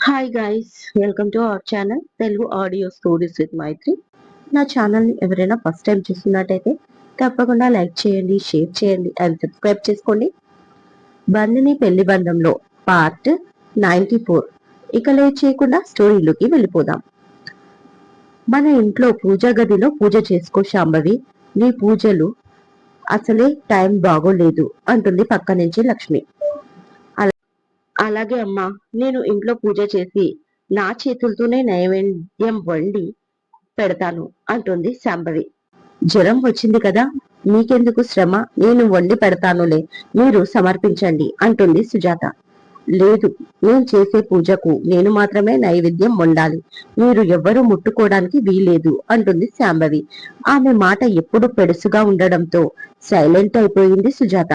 Hi guys welcome to our channel Telugu audio stories with Maithri నా ఛానల్ని ఎవరైనా first time చూస్తున్నట్టయితే తప్పకుండా లైక్ చేయండి షేర్ చేయండి అండ్ సబ్స్క్రైబ్ చేసుకోండి. బంధుని పెళ్ళి బంధంలో పార్ట్ నైంటీ ఫోర్ ఇక లేట్ చేయకుండా స్టోరీలోకి వెళ్ళిపోదాం. మన ఇంట్లో పూజా గదిలో పూజ చేసుకో శాంభవి నీ పూజలు అసలే టైం బాగోలేదు అంటుంది పక్క నుంచి లక్ష్మి. అలాగే అమ్మా నేను ఇంట్లో పూజ చేసి నా చేతులతోనే నైవేద్యం వండి పెడతాను అంటుంది శాంభవి. జ్వరం వచ్చింది కదా మీకెందుకు శ్రమ? నేను వండి పెడతానులే మీరు సమర్పించండి అంటుంది సుజాత. లేదు నేను చేసే పూజకు నేను మాత్రమే నైవేద్యం వండాలి మీరు ఎవ్వరూ ముట్టుకోవడానికి వీలేదు అంటుంది శాంభవి. ఆమె మాట ఎప్పుడు పెడుసుగా ఉండడంతో సైలెంట్ అయిపోయింది సుజాత.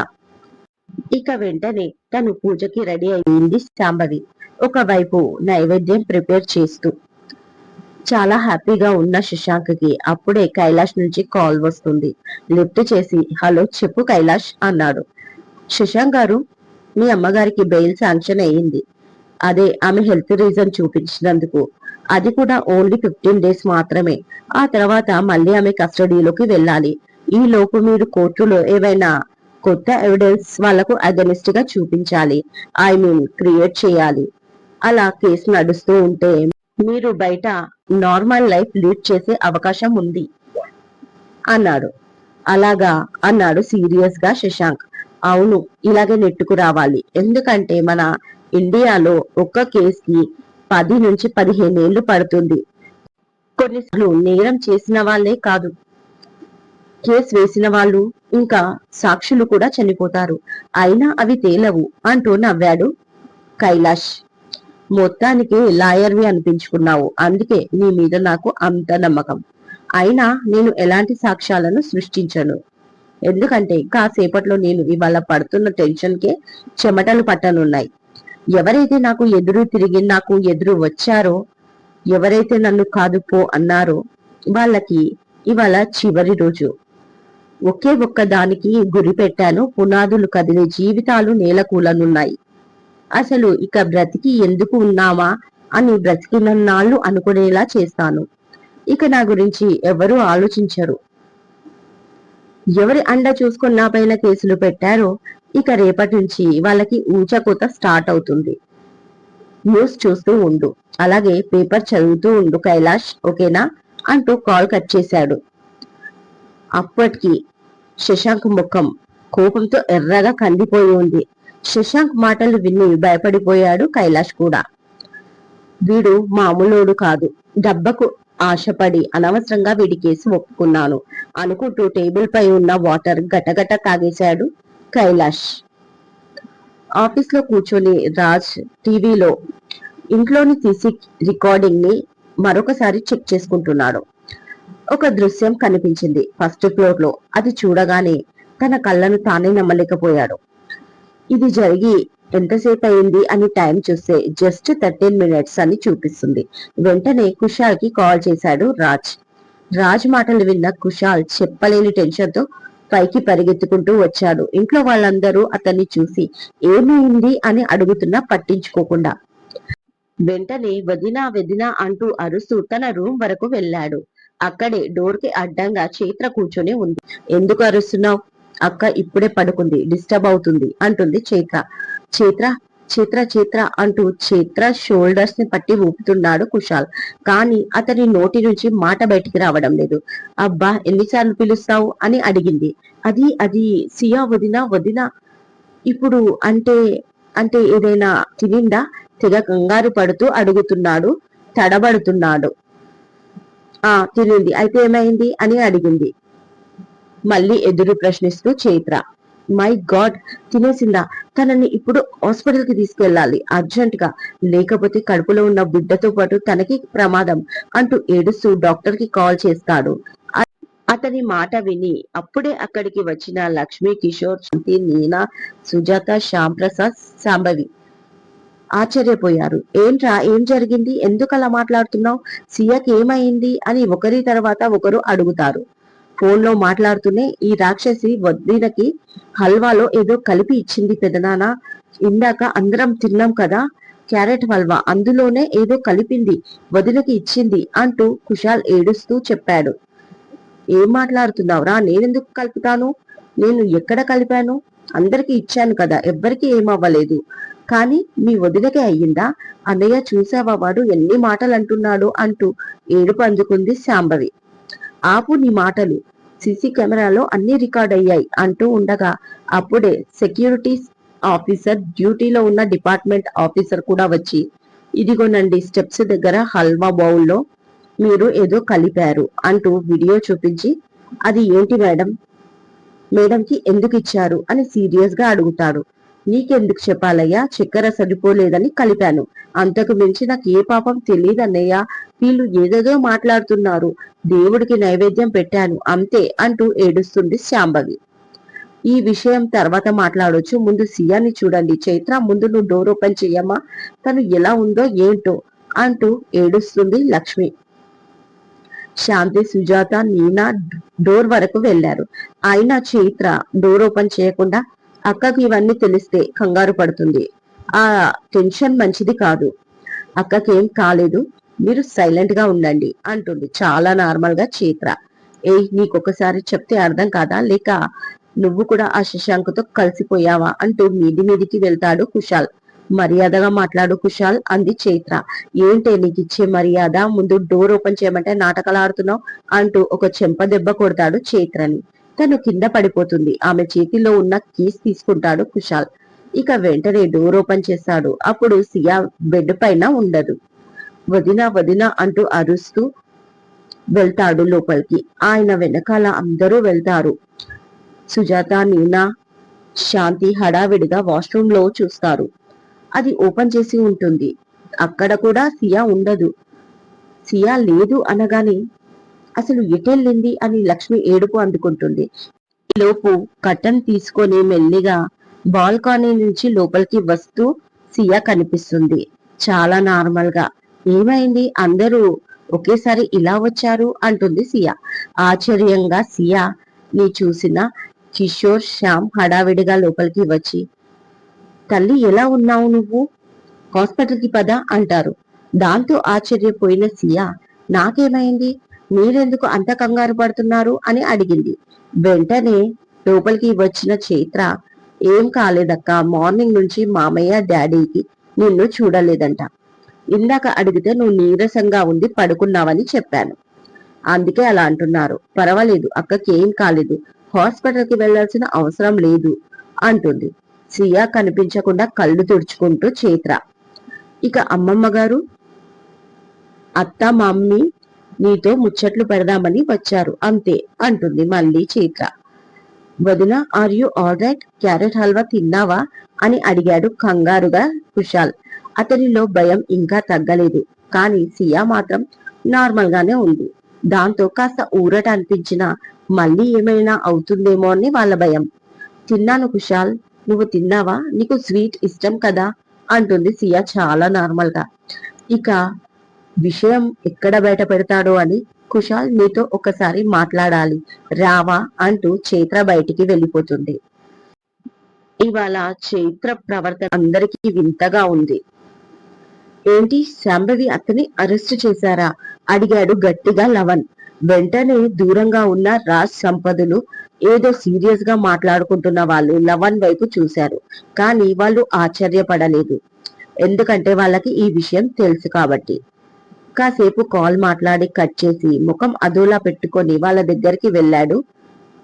ఇక వెంటనే తను పూజకి రెడీ అయింది శాంభవి ఒకవైపు నైవేద్యం ప్రిపేర్ చేస్తూ చాలా హ్యాపీగా ఉన్న శశాంక్కి అప్పుడే కైలాష్ నుంచి కాల్ వస్తుంది. లిఫ్ట్ చేసి హలో చెప్పు కైలాష్ అన్నాడు. శశాంక్ గారు మీ అమ్మగారికి బెయిల్ శాంక్షన్ అయ్యింది. అదే ఆమె హెల్త్ రీజన్ చూపించినందుకు. అది కూడా ఓన్లీ ఫిఫ్టీన్ డేస్ మాత్రమే. ఆ తర్వాత మళ్ళీ ఆమె కస్టడీలోకి వెళ్ళాలి. ఈ లోపు మీరు కోర్టులో ఏవైనా కొత్త ఎవిడెన్స్ వాళ్ళకు అగెనిస్ట్గా చూపించాలి. ఐ మీన్ క్రియేట్ చేయాలి. అలా కేసు నడుస్తూ ఉంటే మీరు బయట నార్మల్ లైఫ్ లీడ్ చేసే అవకాశం ఉంది. అన్నాడు. అలాగా అన్నాడు సీరియస్గా శశాంక్. అవును ఇలాగే నెట్టుకు రావాలి. ఎందుకంటే మన ఇండియాలో ఒక్క కేసుకి పది నుంచి పదిహేను ఏళ్ళు పడుతుంది. కొన్నిసార్లు నేరం చేసిన వాళ్ళే కాదు. కేసు వేసిన వాళ్ళు ఇంకా సాక్షులు కూడా చనిపోతారు. అయినా అవి తేలవు అంటూ నవ్వాడు కైలాష్. మొత్తానికి లాయర్వి అనిపించుకున్నావు. అందుకే నీ మీద నాకు అంత నమ్మకం. అయినా నేను ఎలాంటి సాక్ష్యాలను సృష్టించను? ఎందుకంటే కాసేపట్లో నేను ఇవాళ పడుతున్న టెన్షన్ కే చెమటలు పట్టనున్నాయి. ఎవరైతే నాకు ఎదురు తిరిగి నాకు ఎదురు వచ్చారో ఎవరైతే నన్ను కాదు పో అన్నారో వాళ్ళకి ఇవాళ చివరి రోజు. ఒకే ఒక్క దానికి గురి పెట్టాను. పునాదులు కదిలే జీవితాలు నేలకూలనున్నాయి. అసలు ఇక బ్రతికి ఎందుకు ఉన్నామా అని బ్రతికినన్నాళ్ళు అనుకునేలా చేస్తాను. ఇక నా గురించి ఎవరు ఆలోచించరు. ఎవరి అండ చూసుకున్న నా పైన కేసులు పెట్టారో ఇక రేపటి నుంచి వాళ్ళకి ఊచకోత స్టార్ట్ అవుతుంది. న్యూస్ చూస్తూ ఉండు. అలాగే పేపర్ చదువుతూ ఉండు కైలాష్ ఓకేనా? అంటూ కాల్ కట్ చేశాడు. అప్పటికి శశాంక్ ముఖం కోపంతో ఎర్రగా కందిపోయి ఉంది. శశాంక్ మాటలు విని భయపడిపోయాడు కైలాష్ కూడా. వీడు మామూలోడు కాదు. డబ్బకు ఆశపడి అనవసరంగా వీడి కేసు ఒప్పుకున్నాను అనుకుంటూ టేబుల్ పై ఉన్న వాటర్ గటగట తాగేశాడు కైలాష్. ఆఫీస్లో కూర్చొని రాజ్ టీవీలో ఇంట్లోని తీసి రికార్డింగ్ని మరొకసారి చెక్ చేసుకుంటున్నాడు. ఒక దృశ్యం కనిపించింది. ఫస్ట్ ఫ్లోర్లో. అది చూడగానే తన కళ్ళను తానే నమ్మలేకపోయాడు. ఇది జరిగి ఎంతసేపు అయింది అని టైం చూస్తే జస్ట్ థర్టీన్ మినిట్స్ అని చూపిస్తుంది. వెంటనే కుషాల్కి కాల్ చేశాడు రాజ్. రాజ్ మాటలు విన్న కుషాల్ చెప్పలేని టెన్షన్తో పైకి పరిగెత్తుకుంటూ వచ్చాడు. ఇంట్లో వాళ్ళందరూ అతన్ని చూసి ఏమైంది అని అడుగుతున్నా పట్టించుకోకుండా. వెంటనే వదినా వదినా అంటూ అరుస్తూ తన రూమ్ వరకు వెళ్ళాడు. అక్కడే డోర్కి అడ్డంగా చైత్ర కూర్చొని ఉంది. ఎందుకు అరుస్తున్నావు? అక్క ఇప్పుడే పడుకుంది డిస్టర్బ్ అవుతుంది అంటుంది చైత్ర. చైత్ర చిత్ర చిత్ర అంటూ చిత్ర షోల్డర్స్ని పట్టి ఊపుతున్నాడు కుషాల్ కానీ అతని నోటి నుంచి మాట బయటికి రావడం లేదు. అబ్బా ఎన్నిసార్లు పిలుస్తావు? అని అడిగింది. అది అది సియా వదిన వదిన. ఇప్పుడు అంటే అంటే ఏదైనా తినిందా? తెగ కంగారు పడుతూ అడుగుతున్నాడు తడబడుతున్నాడు. ఆ తినింది అయితే ఏమైంది? అని అడిగింది. మళ్ళీ ఎదురు ప్రశ్నిస్తూ చైత్ర మై గాడ్ తినేసిందా? తనని ఇప్పుడు హాస్పిటల్కి తీసుకెళ్ళాలి అర్జెంట్గా లేకపోతే కడుపులో ఉన్న బిడ్డతో పాటు తనకి ప్రమాదం అంటూ ఏడుస్తూ డాక్టర్కి కాల్ చేస్తాడు. అతని మాట విని అప్పుడే అక్కడికి వచ్చిన లక్ష్మీ కిషోర్ శాంతి నీనా సుజాత శ్యామ్ ప్రసాద్ సాంబవి ఆశ్చర్యపోయారు. ఏంట్రా ఏం జరిగింది? ఎందుకు అలా మాట్లాడుతున్నావు? సియాకి ఏమైంది? అని ఒకరి తర్వాత ఒకరు అడుగుతారు. ఫోన్లో మాట్లాడుతూనే ఈ రాక్షసి వద్దీనకి హల్వాలో ఏదో కలిపి ఇచ్చింది పెదనాన్న ఇందాక అందరం తిన్నాం కదా క్యారెట్ హల్వా అందులోనే ఏదో కలిపింది వదినకి ఇచ్చింది అంటూ కుషాల్ ఏడుస్తూ చెప్పాడు. ఏం మాట్లాడుతున్నావురా? నేనెందుకు కలుపుతాను? నేను ఎక్కడ కలిపాను? అందరికి ఇచ్చాను కదా ఎవ్వరికి ఏమవ్వలేదు. కానీ మీ వదినకే అయ్యిందా? అన్నయ్య చూసావా వాడు ఎన్ని మాటలు అంటున్నాడు అంటూ ఏడుపు అందుకుంది శాంభవి. ఆపు నీ మాటలు. సీసీ కెమెరాలో అన్ని రికార్డ్ అయ్యాయి అంటూ ఉండగా అప్పుడే సెక్యూరిటీ ఆఫీసర్ డ్యూటీలో ఉన్న డిపార్ట్మెంట్ ఆఫీసర్ కూడా వచ్చి ఇదిగోనండి స్టెప్స్ దగ్గర హల్వా బౌల్లో మీరు ఏదో కలిపారు అంటూ వీడియో చూపించి అది ఏంటి మేడం? మేడంకి ఎందుకు ఇచ్చారు? అని సీరియస్గా అడుగుతాడు. నీకెందుకు చెప్పాలయ్యా? చక్కెర సరిపోలేదని కలిపాను. అంతకు మించి నాకు ఏ పాపం తెలియదన్నయ్యా. వీళ్ళు ఏదేదో మాట్లాడుతున్నారు. దేవుడికి నైవేద్యం పెట్టాను. అంతే అంటూ ఏడుస్తుంది శాంభవి ఈ విషయం తర్వాత మాట్లాడొచ్చు. ముందు సియాని చూడండి. చైత్ర ముందు నువ్వు డోర్ ఓపెన్ చెయ్యమ్మా. తను ఎలా ఉందో ఏంటో అంటూ ఏడుస్తుంది లక్ష్మి. శాంతి సుజాత నీనా డోర్ వరకు వెళ్ళారు అయినా చైత్ర డోర్ ఓపెన్ చేయకుండా అక్కకు ఇవన్నీ తెలిస్తే కంగారు పడుతుంది. ఆ టెన్షన్ మంచిది కాదు. అక్కకేం కాలేదు. మీరు సైలెంట్గా ఉండండి అంటుంది చాలా నార్మల్గా చైత్ర. ఏ నీకొకసారి చెప్తే అర్థం కాదా? లేక నువ్వు కూడా ఆ శశాంక్తో కలిసిపోయావా? అంటూ మీది మీదికి వెళ్తాడు కుశాల్. మర్యాదగా మాట్లాడు కుశాల్ అంది చైత్ర. ఏంటే నీకు ఇచ్చే మర్యాద? ముందు డోర్ ఓపెన్ చేయమంటే నాటకాలు ఆడుతున్నావు? అంటూ ఒక చెంప దెబ్బ కొడతాడు చైత్రని. తను కింద పడిపోతుంది. ఆమె చేతిలో ఉన్న కీస్ తీసుకుంటాడు కుషాల్ ఇక వెంటనే డోర్ ఓపెన్ చేస్తాడు. అప్పుడు సియా బెడ్ పైన ఉండదు. వదిన వదిన అంటూ అరుస్తూ వెళ్తాడు లోపలికి. ఆయన వెనకాల అందరూ వెళ్తారు. సుజాత నీనా శాంతి హడావిడిగా వాష్రూమ్లో చూస్తారు. అది ఓపెన్ చేసి ఉంటుంది. అక్కడ కూడా సియా ఉండదు. సియా లేదు అనగానే అసలు ఎటెళ్ళింది అని లక్ష్మి ఏడుపు అందుకుంటుంది. లోపు కట్టన్ తీసుకొని మెల్లిగా బాల్కనీ నుంచి లోపలికి వస్తూ సియా కనిపిస్తుంది. చాలా నార్మల్గా ఏమైంది? అందరూ ఒకేసారి ఇలా వచ్చారు? అంటుంది సియా. ఆశ్చర్యంగా సియా నీ చూసిన కిషోర్ శ్యామ్ హడావిడిగా లోపలికి వచ్చి తల్లి ఎలా ఉన్నావు నువ్వు? హాస్పిటల్కి పద అంటారు. దాంతో ఆశ్చర్యపోయిన సియా నాకేమైంది? మీరెందుకు అంత కంగారు పడుతున్నారు అని అడిగింది. వెంటనే లోపలికి వచ్చిన చైత్ర ఏం కాలేదక్క మార్నింగ్ నుంచి మామయ్య డాడీకి నిన్ను చూడలేదంట. ఇందాక అడిగితే నువ్వు నీరసంగా ఉండి పడుకున్నావని చెప్పాను. అందుకే అలా అంటున్నారు. పర్వాలేదు అక్కకి ఏం కాలేదు. హాస్పిటల్కి వెళ్ళాల్సిన అవసరం లేదు అంటుంది. సియా కనిపించకుండా కళ్ళు తుడుచుకుంటూ చైత్ర ఇక అమ్మమ్మ గారు అత్త మమ్మీ నీతో ముచ్చట్లు పెడదామని వచ్చారు. అంతే అంటుంది మళ్ళీ చైత్ర. వదిన are you alright carrot halwa తిన్నావా? అని అడిగాడు కంగారుగా కుశాల్. అతనిలో భయం ఇంకా తగ్గలేదు. కానీ సియా మాత్రం నార్మల్ గానే ఉంది. దాంతో కాస్త ఊరట అనిపించిన మళ్ళీ ఏమైనా అవుతుందేమో అని వాళ్ళ భయం. తిన్నాను కుశాల్. నువ్వు తిన్నావా? నీకు స్వీట్ ఇష్టం కదా? అంటుంది సియా చాలా నార్మల్గా ఇక విషయం ఎక్కడ బయట పెడతాడో అని కుషాల్ నీతో ఒకసారి మాట్లాడాలి. రావా అంటూ చైత్ర బయటికి వెళ్ళిపోతుంది. ఇవాళ చైత్ర ప్రవర్తన అందరికీ వింతగా ఉంది. ఏంటి శాంభవి అతని అరెస్ట్ చేశారా? అడిగాడు గట్టిగా లవన్ వెంటనే దూరంగా ఉన్న రాజ్ సంపదలు ఏదో సీరియస్గా మాట్లాడుకుంటున్న వాళ్ళు లవన్ వైపు చూశారు. కానీ వాళ్ళు ఆశ్చర్యపడలేదు. ఎందుకంటే వాళ్ళకి ఈ విషయం తెలుసు కాబట్టి. కాసేపు కాల్ మాట్లాడి కట్ చేసి ముఖం అదోలా పెట్టుకొని వాళ్ళ దగ్గరికి వెళ్ళాడు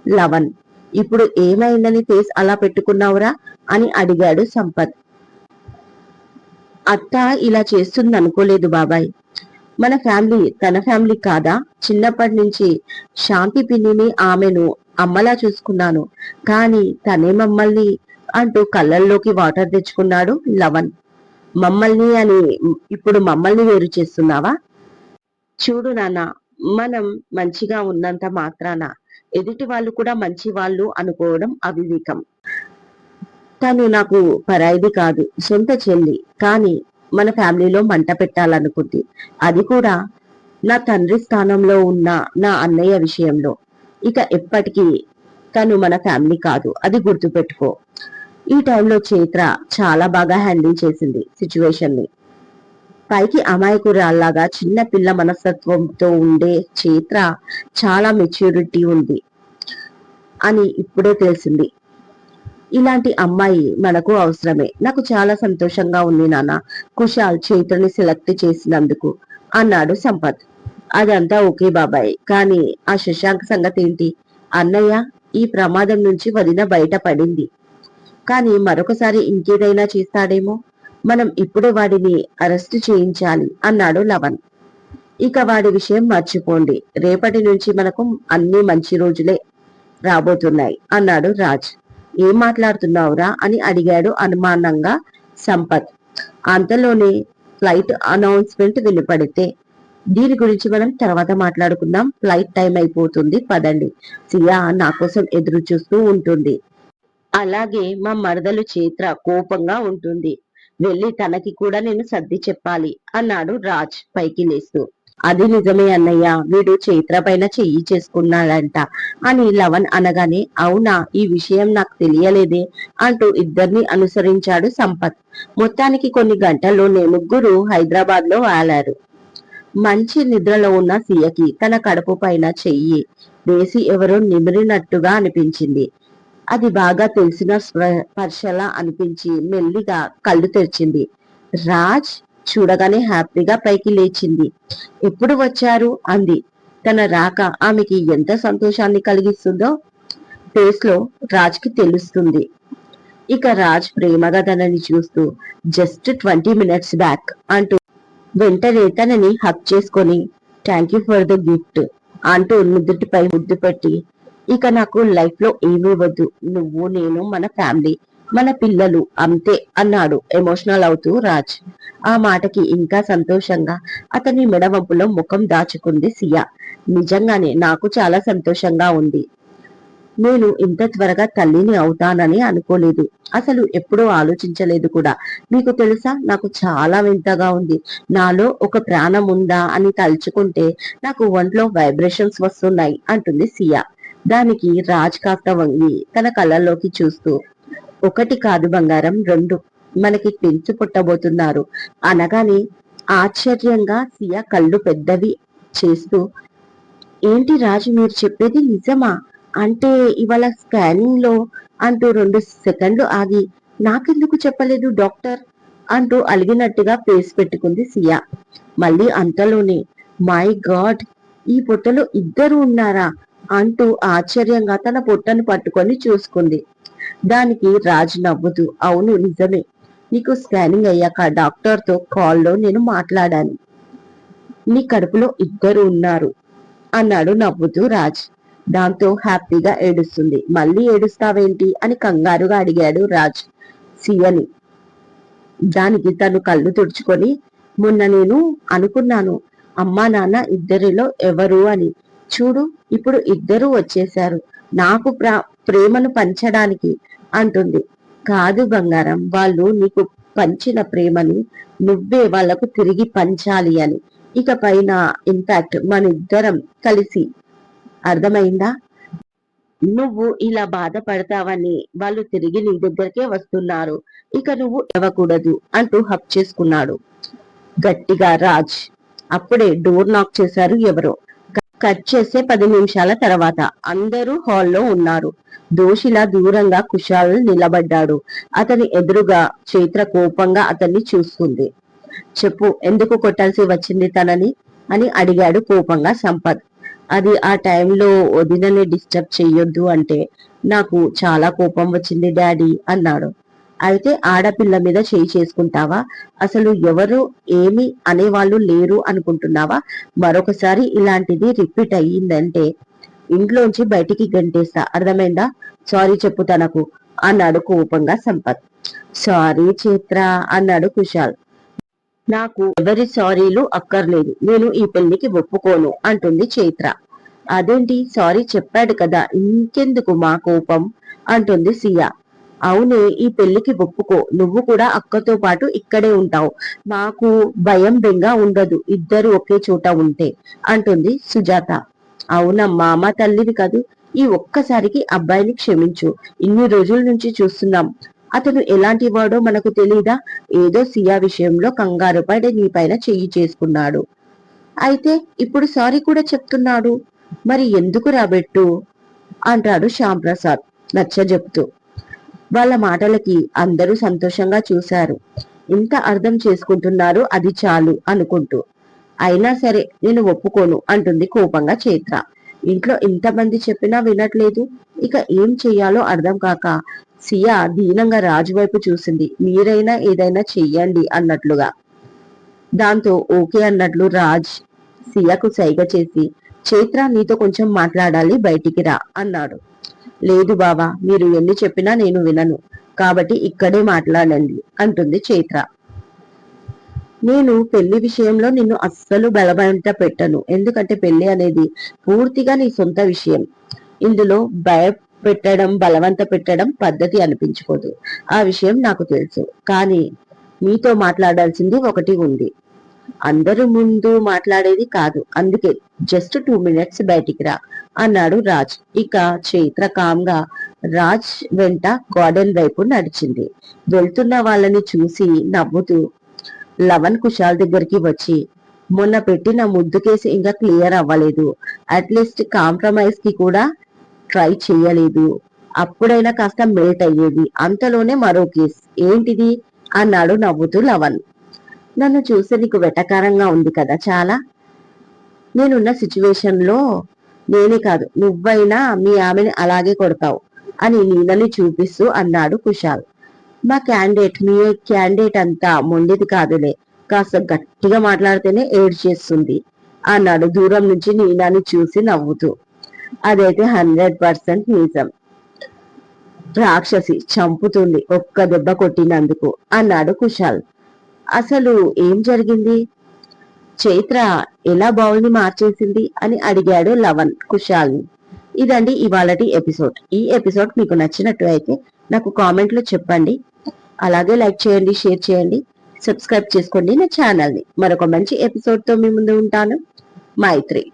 లవన్ ఇప్పుడు ఏమైందని ఫేస్ అలా పెట్టుకున్నావురా? అని అడిగాడు సంపత్. అత్త ఇలా చేస్తుంది అనుకోలేదు బాబాయ్. మన ఫ్యామిలీ తన ఫ్యామిలీ కాదా? చిన్నప్పటి నుంచి శాంతి పిన్నిని ఆమెను అమ్మలా చూసుకున్నాను. కానీ తనే మమ్మల్ని అంటూ కళ్ళల్లోకి వాటర్ తెచ్చుకున్నాడు లవన్ మమ్మల్ని అని ఇప్పుడు మమ్మల్ని వేరు చేస్తున్నావా? చూడు నాన్న మనం మంచిగా ఉన్నంత మాత్రాన ఎదుటి వాళ్ళు కూడా మంచి వాళ్ళు అనుకోవడం అవివేకం. తను నాకు పరాయిది కాదు సొంత చెల్లి. కానీ మన ఫ్యామిలీలో మంట పెట్టాలనుకుంది. అది కూడా నా తండ్రి స్థానంలో ఉన్న నా అన్నయ్య విషయంలో. ఇక ఎప్పటికీ తను మన ఫ్యామిలీ కాదు అది గుర్తుపెట్టుకో. ఈ టైంలో చైత్ర చాలా బాగా హ్యాండిల్ చేసింది సిచ్యువేషన్ని. పైకి అమాయకురాల్లాగా చిన్న పిల్ల మనస్తత్వంతో ఉండే చైత్ర చాలా మెచ్యూరిటీ ఉంది అని ఇప్పుడే తెలిసింది. ఇలాంటి అమ్మాయి మనకు అవసరమే. నాకు చాలా సంతోషంగా ఉంది నాన్న. కుశాల్ చైత్రని సెలెక్ట్ చేసినందుకు అన్నాడు సంపత్. అదంతా ఓకే బాబాయ్. కానీ ఆ శశాంక్ సంగతి ఏంటి అన్నయ్య ఈ ప్రమాదం నుంచి వదిన బయటపడింది. కానీ మరొకసారి ఇంకేదైనా చేస్తాడేమో? మనం ఇప్పుడే వాడిని అరెస్ట్ చేయించాలి అన్నాడు లవన్ ఇక వాడి విషయం మర్చిపోండి. రేపటి నుంచి మనకు అన్ని మంచి రోజులే రాబోతున్నాయి అన్నాడు రాజ్. ఏం మాట్లాడుతున్నావురా అని అడిగాడు అనుమానంగా సంపత్. అంతలోనే ఫ్లైట్ అనౌన్స్మెంట్ వినపడితే దీని గురించి మనం తర్వాత మాట్లాడుకుందాం. ఫ్లైట్ టైం అయిపోతుంది. పదండి. సియా నా కోసం ఎదురు చూస్తూ ఉంటుంది. అలాగే మా మరదలు చేత్ర కోపంగా ఉంటుంది. వెళ్ళి తనకి కూడా నేను సర్ది చెప్పాలి అన్నాడు రాజ్ పైకి లేస్తూ. అది నిజమే అన్నయ్య వీడు చైత్ర పైన చెయ్యి చేసుకున్నాడంట అని లవన్ అనగానే అవునా ఈ విషయం నాకు తెలియలేదే అంటూ ఇద్దరిని అనుసరించాడు సంపత్. మొత్తానికి కొన్ని గంటల్లోనే ముగ్గురు హైదరాబాద్లో వాలారు. మంచి నిద్రలో ఉన్న సియకి తన కడుపు పైన చెయ్యి వేసి ఎవరో నిమిరినట్టుగా అనిపించింది. అది బాగా తెలిసిన స్పర్శలా అనిపించి మెల్లిగా కళ్ళు తెరిచింది. రాజ్ చూడగానే హ్యాపీగా పైకి లేచింది. ఎప్పుడు వచ్చారు? అంది. తన రాక ఆమెకి ఎంత సంతోషాన్ని కలిగిస్తుందో ఫేస్లో రాజ్కి తెలుస్తుంది. ఇక రాజ్ ప్రేమగా తనని చూస్తూ జస్ట్ ట్వంటీ మినిట్స్ బ్యాక్ అంటూ వెంటనే తనని హక్ చేసుకొని thank you for the gift అంటూ నుదుటిపై ముద్దు పెట్టి ఇక నాకు లైఫ్లో ఏమీ వద్దు. నువ్వు నేను మన ఫ్యామిలీ మన పిల్లలు అంతే అన్నాడు ఎమోషనల్ అవుతూ రాజ్. ఆ మాటకి ఇంకా సంతోషంగా అతని మెడవంపులో ముఖం దాచుకుంది సియా. నిజంగానే నాకు చాలా సంతోషంగా ఉంది. నేను ఇంత త్వరగా తల్లిని అవుతానని అనుకోలేదు. అసలు ఎప్పుడూ ఆలోచించలేదు కూడా. మీకు తెలుసా? నాకు చాలా వింతగా ఉంది. నాలో ఒక ప్రాణం ఉందా అని తలుచుకుంటే నాకు ఒంట్లో వైబ్రేషన్స్ వస్తున్నాయి అంటుంది సియా. దానికి రాజ్ కాస్త వంగి తన కళ్ళల్లోకి చూస్తూ ఒకటి కాదు బంగారం రెండు మనకి పెంచు పుట్టబోతున్నారు. అనగానే ఆశ్చర్యంగా సియా కళ్ళు పెద్దవి చేస్తూ ఏంటి రాజు మీరు చెప్పేది నిజమా? అంటే ఇవాళ స్కానింగ్లో అంటూ రెండు సెకండ్లు ఆగి నాకెందుకు చెప్పలేదు డాక్టర్? అంటూ అలిగినట్టుగా ఫేస్ పెట్టుకుంది సియా. మళ్ళీ అంతలోనే మై గాడ్ ఈ పొట్టలో ఇద్దరు ఉన్నారా? అంటూ ఆశ్చర్యంగా తన పొట్టను పట్టుకొని చూసుకుంది. దానికి రాజ్ నవ్వుతూ అవును నిజమే. నీకు స్కానింగ్ అయ్యాక డాక్టర్తో కాల్లో నేను మాట్లాడాను. నీ కడుపులో ఇద్దరు ఉన్నారు అన్నాడు నవ్వుతూ రాజ్. దాంతో హ్యాపీగా ఏడుస్తుంది. మళ్ళీ ఏడుస్తావేంటి? అని కంగారుగా అడిగాడు రాజ్. సియని దానికి తను కళ్ళు తుడుచుకొని మొన్న నేను అనుకున్నాను అమ్మా నాన్న ఇద్దరిలో ఎవరు అని. చూడు ఇప్పుడు ఇద్దరూ వచ్చేశారు. నాకు ప్రేమను పంచడానికి అంటుంది. కాదు బంగారం వాళ్ళు నీకు పంచిన ప్రేమను నువ్వే వాళ్ళకు తిరిగి పంచాలి అని. ఇక పైన ఇంపాక్ట్ మన ఇద్దరం కలిసి. అర్థమైందా? నువ్వు ఇలా బాధపడతావని వాళ్ళు తిరిగి నీ దగ్గరకే వస్తున్నారు. ఇక నువ్వు ఇవ్వకూడదు అంటూ హక్ చేసుకున్నాడు. గట్టిగా రాజ్. అప్పుడే డోర్ నాక్ చేశారు ఎవరో. కట్ చేసే పది నిమిషాల తర్వాత అందరూ హాల్లో ఉన్నారు. దోషిలా దూరంగా కుశాల్ నిలబడ్డాడు. అతని ఎదురుగా చైత్ర కోపంగా అతన్ని చూస్తుంది. చెప్పు ఎందుకు కొట్టాల్సి వచ్చింది తనని? అని అడిగాడు కోపంగా సంపత్. అది ఆ టైంలో వదినని డిస్టర్బ్ చెయ్యొద్దు అంటే నాకు చాలా కోపం వచ్చింది డాడీ అన్నాడు. అయితే ఆడపిల్ల మీద చేయి చేసుకుంటావా? అసలు ఎవరు ఏమి అనేవాళ్ళు లేరు అనుకుంటున్నావా? మరొకసారి ఇలాంటిది రిపీట్ అయ్యిందంటే ఇంట్లోంచి బయటికి గంటేస్తా. అర్థమైందా? సారీ చెప్పు తనకు అన్నాడు కోపంగా సంపత్. సారీ చిత్ర అన్నాడు కుశాల్. నాకు ఎవరి సారీలు అక్కర్లేదు. నేను ఈ పెళ్ళికి ఒప్పుకోను అంటుంది చైత్ర. అదేంటి? సారీ చెప్పాడు కదా ఇంకెందుకు మా కోపం? అంటుంది సియా. అవునే ఈ పెళ్ళికి ఒప్పుకో. నువ్వు కూడా అక్కతో పాటు ఇక్కడే ఉంటావు. నాకు భయం బెంగ ఉండదు. ఇద్దరు ఒకే చోట ఉంటే. అంటుంది సుజాత. అవునమ్మా మా తల్లివి కాదు? ఈ ఒక్కసారికి అబ్బాయిని క్షమించు. ఇన్ని రోజుల నుంచి చూస్తున్నాం. అతను ఎలాంటి వాడో మనకు తెలీదా? ఏదో సియా విషయంలో కంగారు పడి నీ పైన చెయ్యి చేసుకున్నాడు. అయితే ఇప్పుడు సారీ కూడా చెప్తున్నాడు. మరి ఎందుకు రాబెట్టు? అంటాడు శ్యాంప్రసాద్ నచ్చ చెప్తూ వాళ్ళ మాటలకి అందరూ సంతోషంగా చూశారు. ఇంత అర్థం చేసుకుంటున్నారు అది చాలు అనుకుంటూ. అయినా సరే నేను ఒప్పుకోను అంటుంది కోపంగా చైత్ర. ఇంట్లో ఇంతమంది చెప్పినా వినట్లేదు. ఇక ఏం చెయ్యాలో అర్థం కాక సియా దీనంగా రాజు వైపు చూసింది. మీరైనా ఏదైనా చెయ్యండి అన్నట్లుగా. దాంతో ఓకే అన్నట్లు రాజ్ సియాకు సైగ చేసి చైత్ర నీతో కొంచెం మాట్లాడాలి బయటికి రా అన్నాడు. లేదు బావా మీరు ఎన్ని చెప్పినా నేను వినను. కాబట్టి ఇక్కడే మాట్లాడండి అంటుంది చైత్ర. నేను పెళ్ళి విషయంలో నిన్ను అస్సలు బలవంత పెట్టను. ఎందుకంటే పెళ్ళి అనేది పూర్తిగా నీ సొంత విషయం. ఇందులో భయ పెట్టడం బలవంత పెట్టడం పద్ధతి అనిపించుకోదు. ఆ విషయం నాకు తెలుసు. కానీ మీతో మాట్లాడాల్సింది ఒకటి ఉంది. అందరి ముందు మాట్లాడేది కాదు. అందుకే జస్ట్ టూ మినిట్స్ బయటికి రా అన్నాడు రాజ్. ఇక చైత్ర కామ్గా రాజ్ వెంట గార్డెన్ వైపు నడిచింది. వెళ్తున్న వాళ్ళని చూసి నవ్వుతూ లవన్ కుషాల్ దగ్గరికి వచ్చి మొన్న పెట్టిన ముద్దు కేసు ఇంకా క్లియర్ అవ్వలేదు. అట్లీస్ట్ కాంప్రమైజ్కి కూడా ట్రై చేయలేదు. అప్పుడైనా కాస్త మెల్ట్ అయ్యేది. అంతలోనే మరో కేసు. ఏంటిది? అన్నాడు నవ్వుతూ లవన్ నన్ను చూస్తే నీకు వెటకారంగా ఉంది కదా చాలా. నేనున్న సిచ్యువేషన్లో నేనే కాదు నువ్వైనా మీ ఆమెని అలాగే కొడతావు అని నీలని చూపిస్తూ అన్నాడు కుషాల్ మా క్యాండిడేట్ మీ క్యాండిడేట్ అంతా మొండిది కాదులే కాస్త గట్టిగా మాట్లాడితేనే ఏడ్ చేస్తుంది అన్నాడు దూరం నుంచి నీనాని చూసి నవ్వుతూ. అదైతే హండ్రెడ్ పర్సెంట్ నిజం. రాక్షసి చంపుతుంది ఒక్క దెబ్బ కొట్టినందుకు అన్నాడు కుషాల్ అసలు ఏం జరిగింది? చైత్ర ఎలా బౌల్ మార్చేసింది అని అడిగాడు లవన్ కుషాల్ని ఇదండి ఇవాళటి ఎపిసోడ్. ఈ ఎపిసోడ్ మీకు నచ్చినట్టు అయితే నాకు కామెంట్లో చెప్పండి. అలాగే లైక్ చేయండి షేర్ చేయండి సబ్స్క్రైబ్ చేసుకోండి నా ఛానల్ని. మరొక మంచి ఎపిసోడ్తో మీ ముందు ఉంటాను. మైత్రి.